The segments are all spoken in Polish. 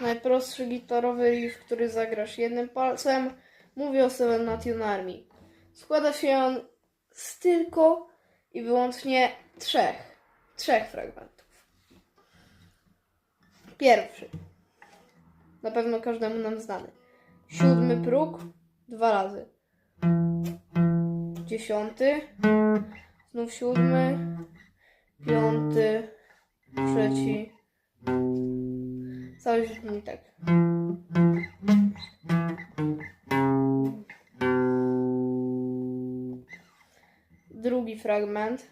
najprostszy gitarowy riff, który zagrasz jednym palcem. Mówię o Seven Nation Army. Składa się on z tylko i wyłącznie trzech, trzech fragmentów. Pierwszy, na pewno każdemu nam znany. Siódmy próg, dwa razy. Dziesiąty, znów siódmy, piąty, trzeci. Cały brzmi tak. Drugi fragment.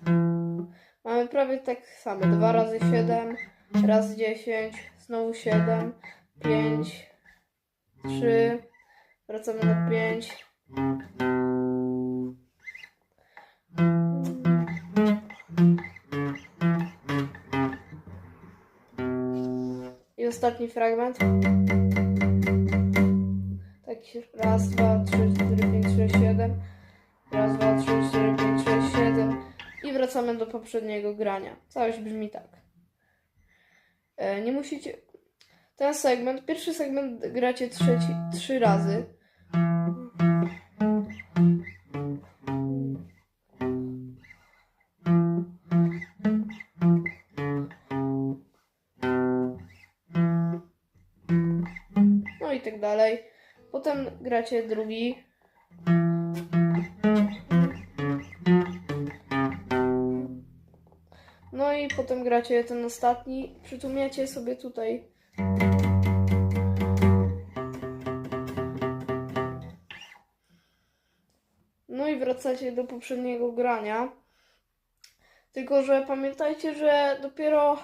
Mamy prawie tak samo. Dwa razy siedem, raz dziesięć, znowu siedem, pięć, trzy, wracamy na pięć. Ostatni fragment. Taki raz, dwa, trzy, cztery, pięć, sześć, siedem. Raz, dwa, trzy, cztery, pięć, sześć, siedem. I wracamy do poprzedniego grania. Całość brzmi tak. E, nie musicie. Ten segment, pierwszy segment gracie trzeci, trzy razy. No i tak dalej. Potem gracie drugi. No i potem gracie ten ostatni. Przytłumiacie sobie tutaj. No i wracacie do poprzedniego grania. Tylko, że pamiętajcie, że dopiero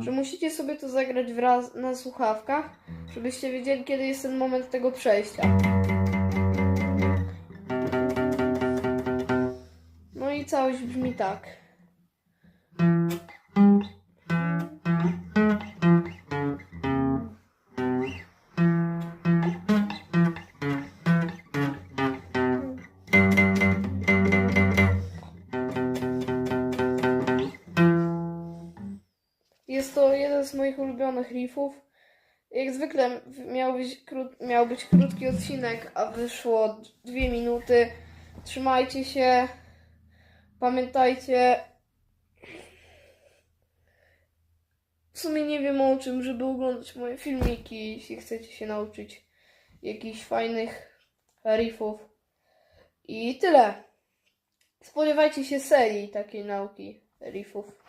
że musicie sobie to zagrać wraz na słuchawkach, żebyście wiedzieli, kiedy jest ten moment tego przejścia. No i całość brzmi tak. Jeden z moich ulubionych riffów. Jak zwykle miał być, miał być krótki odcinek, a wyszło dwie minuty. Trzymajcie się. Pamiętajcie. W sumie nie wiem o czym, żeby oglądać moje filmiki, jeśli chcecie się nauczyć jakichś fajnych riffów. I tyle. Spodziewajcie się serii takiej nauki riffów.